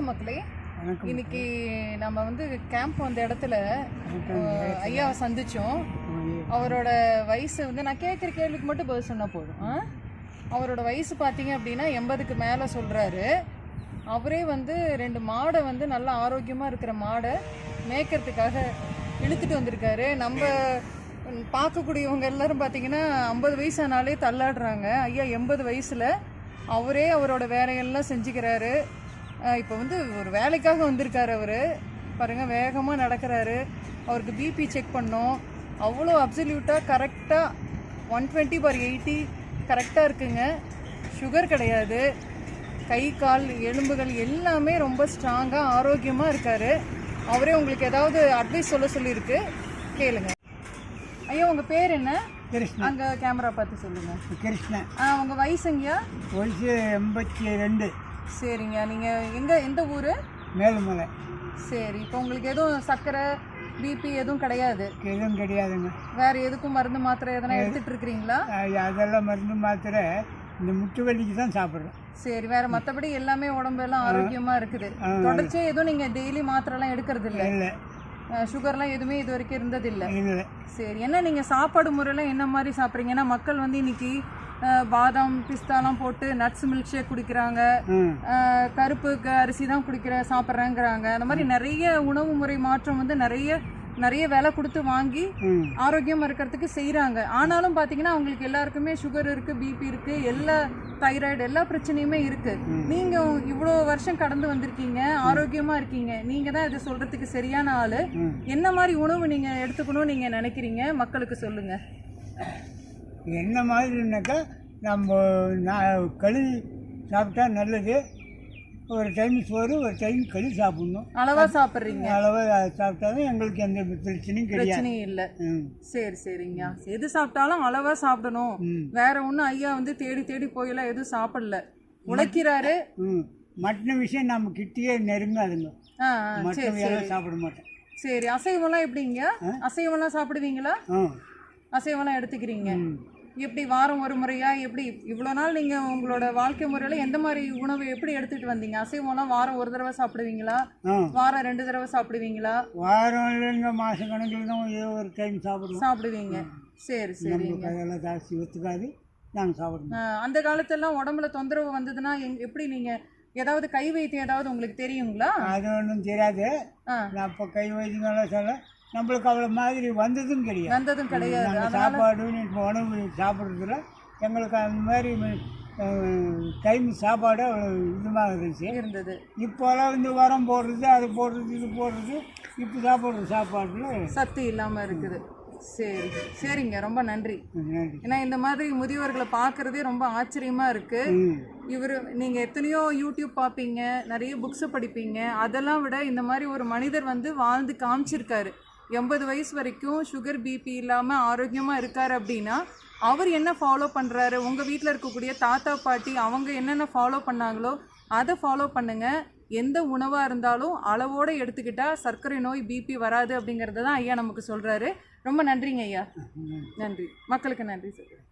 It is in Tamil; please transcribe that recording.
மக்களே. இன்னைக்கு நம்ம வந்து கேம்ப் வந்த இடத்துல ஐயாவை சந்திச்சோம். அவரோட வயசு வந்து நான் கேட்குற கேள்விக்கு மட்டும் பதில் சொன்னால் போதும்? அவரோட வயசு பார்த்தீங்க அப்படின்னா எண்பதுக்கு மேலே சொல்கிறாரு அவரே வந்து ரெண்டு மாடை வந்து நல்லா ஆரோக்கியமாக இருக்கிற மாடை மேய்க்கிறதுக்காக இழுத்துட்டு வந்திருக்காரு. நம்ம பார்க்கக்கூடியவங்க எல்லாரும் பார்த்தீங்கன்னா ஐம்பது வயசானாலே தள்ளாடுறாங்க. ஐயா எண்பது வயசில் அவரே அவரோட வேலையெல்லாம் செஞ்சுக்கிறாரு. இப்போ வந்து ஒரு வேலைக்காக வந்திருக்காரு அவர். பாருங்கள் வேகமாக நடக்கிறாரு. அவருக்கு பிபி செக் பண்ணோம். அவ்வளோ அப்சல்யூட்டாக கரெக்டாக ஒன் டுவெண்ட்டி பர் எயிட்டி கரெக்டாக இருக்குங்க. சுகர் கிடையாது. கை கால் எலும்புகள் எல்லாமே ரொம்ப ஸ்ட்ராங்காக ஆரோக்கியமாக இருக்காரு. அவரே உங்களுக்கு ஏதாவது அட்வைஸ் சொல்ல சொல்லியிருக்கு கேளுங்க. ஐயா உங்கள் பேர் என்ன? கிருஷ்ணன். அங்கே கேமரா பார்த்து சொல்லுங்கள் கிருஷ்ணன். ஆ உங்கள் வயசுங்கய்யா வயசு எண்பத்தி ரெண்டு. சரிங்க. நீங்கள் எங்கே எந்த ஊர்? மேலுமலை. சரி இப்போ உங்களுக்கு எதுவும் சர்க்கரை பிபி எதுவும் கிடையாது? எதுவும் கிடையாதுங்க. வேற எதுக்கும் மருந்து மாத்திரை எதனா எடுத்துட்டு இருக்கிறீங்களா? அதெல்லாம் மருந்து மாத்திரை இந்த முட்டு வலிக்கு தான் சாப்பிட்றேன் சரி வேற மத்தபடி எல்லாமே உடம்பெல்லாம் ஆரோக்கியமா இருக்குது. தொடர்ச்சியா எதுவும் நீங்க டெய்லி மாத்திரை எல்லாம் எடுக்கிறது இல்ல? இல்லை. சுகர்லாம் எதுவுமே இது வரைக்கும் இருந்தது இல்ல? இல்லை. சரி என்ன நீங்க சாப்பாடு முறையெல்லாம் என்ன மாதிரி சாப்பிட்றீங்க? ஏன்னா மக்கள் வந்து இன்னைக்கு பாதாம் பிஸ்தாலாம் போட்டு நட்ஸ் மில்க் ஷேக் குடிக்கிறாங்க. கருப்பு அரிசி தான் குடிக்கிற சாப்பிட்றேங்கிறாங்க. அந்த மாதிரி நிறைய உணவு முறை மாற்றம் வந்து நிறைய நிறைய விலை கொடுத்து வாங்கி ஆரோக்கியமா இருக்கிறதுக்கு செய்றாங்க. ஆனாலும் பாத்தீங்கன்னா அவங்களுக்கு எல்லாருக்குமே சுகர் இருக்கு பிபி இருக்கு எல்லா தைராய்டு எல்லா பிரச்சனையுமே இருக்கு. நீங்க இவ்வளோ வருஷம் கடந்து வந்திருக்கீங்க ஆரோக்கியமா இருக்கீங்க. நீங்க தான் இது சொல்றதுக்கு சரியான ஆளு. என்ன மாதிரி உணவு நீங்க எடுத்துக்கணும்னு நீங்க நினைக்கிறீங்க? மக்களுக்கு சொல்லுங்க. என்ன மாதிரினாக்கா நம்ம நான் களி சாப்பிட்டா நல்லது. ஒரு டைம் சோறு ஒரு டைம் களி சாப்பிடணும். அளவா சாப்பிட்றீங்க? அளவாக சாப்பிட்டாலும் எங்களுக்கு எந்த பிரச்சனையும் பிரச்சனையும் இல்ல. சரி சரிங்க. எது சாப்பிட்டாலும் அளவா சாப்பிடணும். வேற ஒண்ணும் ஐயா வந்து தேடி தேடி போயெல்லாம் எதுவும் சாப்பிடல. உழைக்கிறாரு. ம். மற்ற விஷயம் நம்ம கிட்டேயே நெருங்காதுங்க. வேலை சாப்பிட மாட்டேன். சரி அசைவம்லாம் எப்படிங்க? அசைவம்லாம் சாப்பிடுவீங்களா? அசைவம்லாம் எடுத்துக்கிறீங்க. எப்படி வாரம் ஒரு முறையா? எப்படி இவ்வளோ நாள் நீங்க உங்களோட வாழ்க்கை முறையில எந்த மாதிரி உணவு எப்படி எடுத்துட்டு வந்தீங்க? அசைவம்லாம் வாரம் ஒரு தடவை சாப்பிடுவீங்களா? வாரம் ரெண்டு தடவை சாப்பிடுவீங்களா? வாரம் இல்லைங்க மாத கணக்கில் தான் ஒரு டைம் சாப்பிடுவோம் சாப்பிடுவீங்க. சரி நம்மளுக்கு அதெல்லாம் ஜாஸ்தி ஒத்துக்காது. நாங்கள் சாப்பிடுவோம் அந்த காலத்தெல்லாம் உடம்புல தொந்தரவு வந்ததுன்னா எங்- எப்படி நீங்க ஏதாவது கை வைத்தியம் ஏதாவது உங்களுக்கு தெரியுங்களா? அது ஒன்றும் தெரியாது. நான் இப்போ கை வைத்தியங்கள்லாம் சொல்ல நம்மளுக்கு அவ்வளோ மாதிரி வந்ததும் கிடையாது. வந்ததும் கிடையாது. நாங்கள் சாப்பாடு உணவு சாப்பிட்றதுல எங்களுக்கு அந்த மாதிரி டைம் சாப்பாடு அவ்வளோ இதுமாக இருந்துச்சு. இருந்தது. இப்போலாம் வந்து உரம் போடுறது அது போடுறது இது போடுறது இப்போ சாப்பிட்ற சாப்பாட்டில் சத்து இல்லாம இருக்குது. சரி சரிங்க. ரொம்ப நன்றி. ஏன்னா இந்த மாதிரி முதியவர்களை பார்க்கறதே ரொம்ப ஆச்சரியமா இருக்கு. ம். இவர் நீங்க எத்தனையோ யூடியூப் பார்ப்பீங்க நிறைய புக்ஸை படிப்பீங்க. அதெல்லாம் விட இந்த மாதிரி ஒரு மனிதர் வந்து வாழ்ந்து காமிச்சிருக்காரு. எண்பது வயசு வரைக்கும் சுகர் பிபி இல்லாம ஆரோக்கியமா இருக்காரு அப்படின்னா அவர் என்ன ஃபாலோ பண்றாரு? உங்க வீட்டில் இருக்கக்கூடிய தாத்தா பாட்டி அவங்க என்னென்ன ஃபாலோ பண்ணாங்களோ அதை ஃபாலோ பண்ணுங்க. எந்த உணவாக இருந்தாலும் அளவோடு எடுத்துக்கிட்டா சர்க்கரை நோய் பிபி வராது அப்படிங்கிறத தான் ஐயா நமக்கு சொல்றாரு. ரொம்ப நன்றிங்க ஐயா. நன்றி. மக்களுக்கு நன்றி சொல்கிறேன்